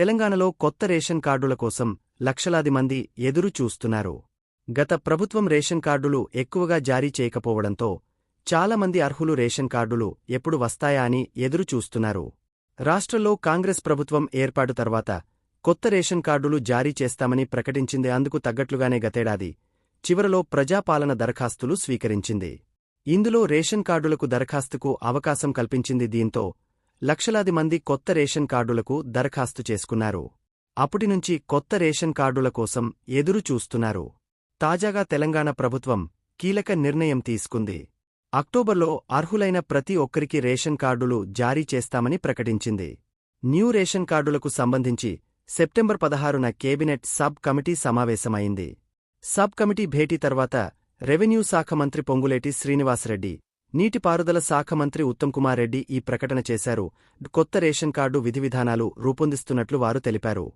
తెలంగాణలో కొత్త రేషన్ కార్డుల కోసం లక్షలాది మంది ఎదురు చూస్తున్నారు గత ప్రభుత్వం రేషన్ కార్డులు ఎక్కువగా జారీ చేయకపోవడంతో చాలామంది అర్హులు రేషన్ కార్డులు ఎప్పుడు వస్తాయా అని ఎదురు చూస్తున్నారు రాష్ట్రంలో కాంగ్రెస్ ప్రభుత్వం ఏర్పాటు తర్వాత కొత్త రేషన్ కార్డులు జారీ చేస్తామని ప్రకటించింది. అందుకు తగ్గట్లుగానే గతేడాది చివరలో ప్రజాపాలన దరఖాస్తులు స్వీకరించింది. ఇందులో రేషన్ కార్డులకు దరఖాస్తుకు అవకాశం కల్పించింది దీంతో లక్షలాది మంది కొత్త రేషన్ కార్డులకు దరఖాస్తు చేసుకున్నారు. అప్పటినుంచి కొత్త రేషన్ కార్డుల కోసం ఎదురు చూస్తున్నారు. తాజాగా తెలంగాణ ప్రభుత్వం కీలక నిర్ణయం తీసుకుంది. అక్టోబర్లో అర్హులైన ప్రతి ఒక్కరికి రేషన్ కార్డులు జారీ చేస్తామని ప్రకటించింది. న్యూ రేషన్ కార్డులకు సంబంధించి సెప్టెంబర్ పదహారున కేబినెట్ సబ్ కమిటీ సమావేశమైంది. సబ్ కమిటీ భేటీ తర్వాత రెవెన్యూ శాఖ మంత్రి పొంగులేటి శ్రీనివాసరెడ్డి నీటిపారుదల శాఖ మంత్రి ఉత్తమ్కుమార్రెడ్డి ఈ ప్రకటన చేశారు. కొత్త రేషన్ కార్డు విధివిధానాలు రూపొందిస్తున్నట్లు వారు తెలిపారు.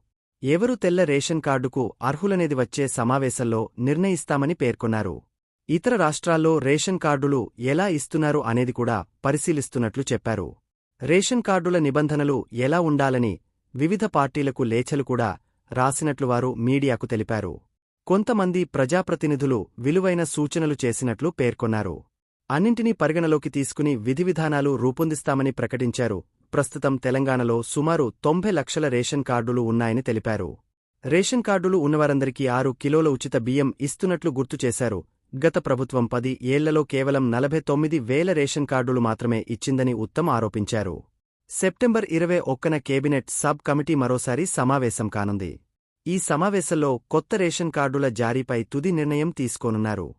ఎవరు తెల్ల రేషన్ కార్డుకు అర్హులనేది వచ్చే సమావేశంలో నిర్ణయిస్తామని పేర్కొన్నారు. ఇతర రాష్ట్రాల్లో రేషన్ కార్డులు ఎలా ఇస్తున్నారు అనేది కూడా పరిశీలిస్తున్నట్లు చెప్పారు. రేషన్ కార్డుల నిబంధనలు ఎలా ఉండాలని వివిధ పార్టీలకు లేఖలు కూడా రాసినట్లు వారు మీడియాకు తెలిపారు. కొంతమంది ప్రజాప్రతినిధులు విలువైన సూచనలు చేసినట్లు పేర్కొన్నారు. అన్నింటినీ పరిగణలోకి తీసుకుని విధివిధానాలు రూపొందిస్తామని ప్రకటించారు. ప్రస్తుతం తెలంగాణలో సుమారు తొంభై లక్షల రేషన్ కార్డులు ఉన్నాయని తెలిపారు. రేషన్ కార్డులు ఉన్నవారందరికీ ఆరు కిలోల ఉచిత బియ్యం ఇస్తున్నట్లు గుర్తు చేశారు. గత ప్రభుత్వం పది ఏళ్ళలో కేవలం నలభై తొమ్మిది వేల రేషన్ కార్డులు మాత్రమే ఇచ్చిందని ఉత్తమ్ ఆరోపించారు. సెప్టెంబర్ ఇరవై ఒక్కన కేబినెట్ సబ్ కమిటీ మరోసారి సమావేశం కానుంది. ఈ సమావేశంలో కొత్త రేషన్ కార్డుల జారీపై తుది నిర్ణయం తీసుకోనున్నారు.